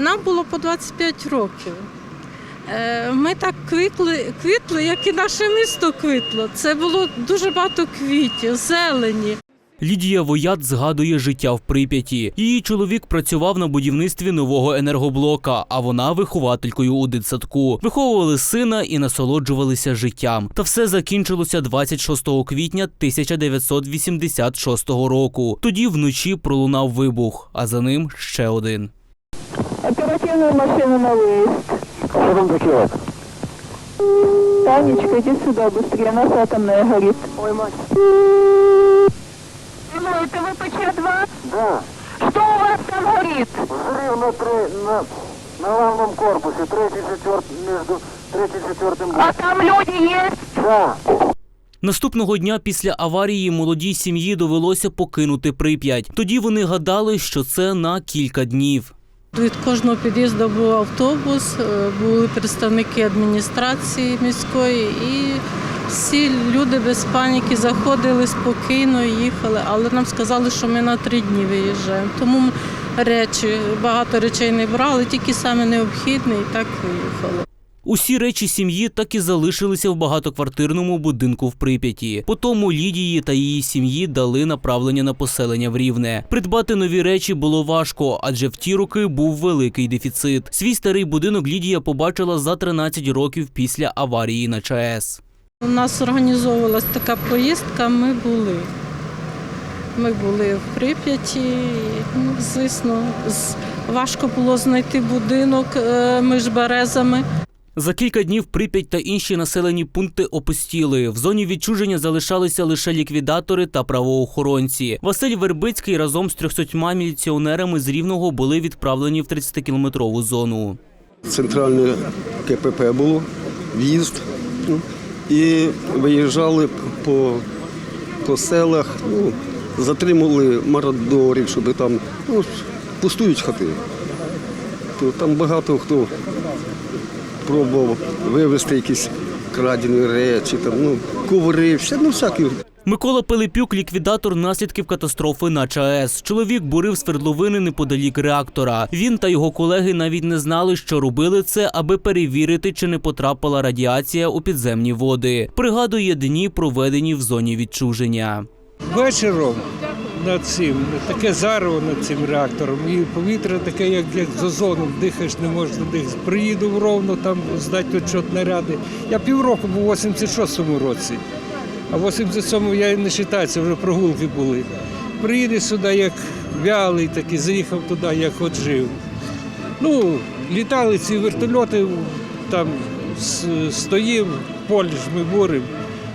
Нам було по 25 років. Е, Ми так квітли, квітли, як і наше місто квітло. Це було дуже багато квітів, зелені. Лідія Воят згадує життя в Прип'яті. Її чоловік працював на будівництві нового енергоблока, а вона вихователькою у дитсадку. Виховували сина і насолоджувалися життям. Та все закінчилося 26 квітня 1986 року. Тоді вночі пролунав вибух, а за ним ще один Оперативную машину на выезд. Что там такое? Танечка, иди сюда быстрее, нас атомная горит. Ой, мать. Алло, это ВПЧ-2? Да, Что у вас там горит? взрыв на, тре- на, на главном корпусе, третий, четвертый, между третьим и четвертым. А там люди есть? Да, Наступного дня після аварії молодій сім'ї довелося покинути Прип'ять. Тоді вони гадали, що це на кілька днів. Від кожного під'їзду був автобус, е, були представники адміністрації міської, і всі люди без паніки заходили спокійно, їхали, але нам сказали, що ми на три дні виїжджаємо. Тому речі, багато речей не брали, тільки саме необхідне, і так виїхали. Усі речі сім'ї так і залишилися в багатоквартирному будинку в Прип'яті. Потому Лідії та її сім'ї дали направлення на поселення в Рівне. Придбати нові речі було важко, адже в ті роки був великий дефіцит. Свій старий будинок Лідія побачила за 13 років після аварії на ЧАЕС. У нас організовувалась така поїздка, ми були. Ми були в Прип'яті, ну, звісно, важко було знайти будинок е, між березами. За кілька днів Прип'ять та інші населені пункти опустіли. В зоні відчуження залишалися лише ліквідатори та правоохоронці. Василь Вербицький разом з 300 міліціонерами з Рівного були відправлені в 30-кілометрову зону. центральне КПП було, в'їзд. І виїжджали по, по селах, ну, затримували марадорів, щоб там ну, пустують хати. То там багато хто пробував вивезти якісь крадені речі, там, ну, коври, все, ну всякі. Микола Пилипюк, ліквідатор наслідків катастрофи на ЧАЕС. Чоловік бурив свердловини неподалік реактора. Він та його колеги навіть не знали, що робили це, аби перевірити, чи не потрапила радіація у підземні води. Пригадує дні, проведені в зоні відчуження. вечором над цим, таке зарево над цим реактором, і повітря таке, як, з озоном, дихаєш, не можеш дихати. Приїду ровно, там здати отчет наряди. Я півроку був у 86-му році, а в 87-му я не вважаю, вже прогулки були. Приїду сюди як вялий, такий, заїхав туди, як от жив. Ну, літали ці вертольоти, там стоїв, полі ж ми буримо.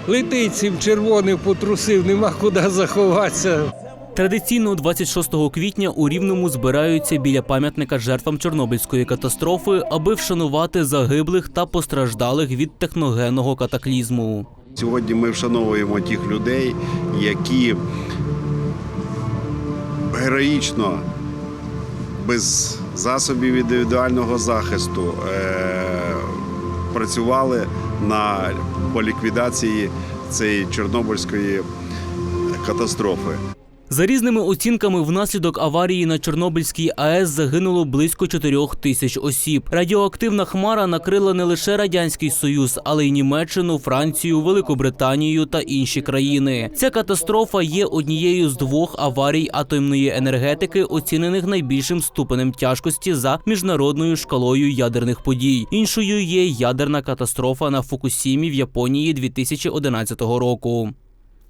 Летить цим червоним потрусив, нема куди заховатися. Традиційно 26 квітня у Рівному збираються біля пам'ятника жертвам Чорнобильської катастрофи, аби вшанувати загиблих та постраждалих від техногенного катаклізму. Сьогодні ми вшановуємо тих людей, які героїчно, без засобів індивідуального захисту е, працювали на по ліквідації цієї Чорнобильської катастрофи. За різними оцінками, внаслідок аварії на Чорнобильській АЕС загинуло близько 4 тисяч осіб. Радіоактивна хмара накрила не лише радянський союз, але й Німеччину, Францію, Великобританію та інші країни. Ця катастрофа є однією з двох аварій атомної енергетики, оцінених найбільшим ступенем тяжкості за міжнародною шкалою ядерних подій. Іншою є ядерна катастрофа на Фукусімі в Японії 2011 року.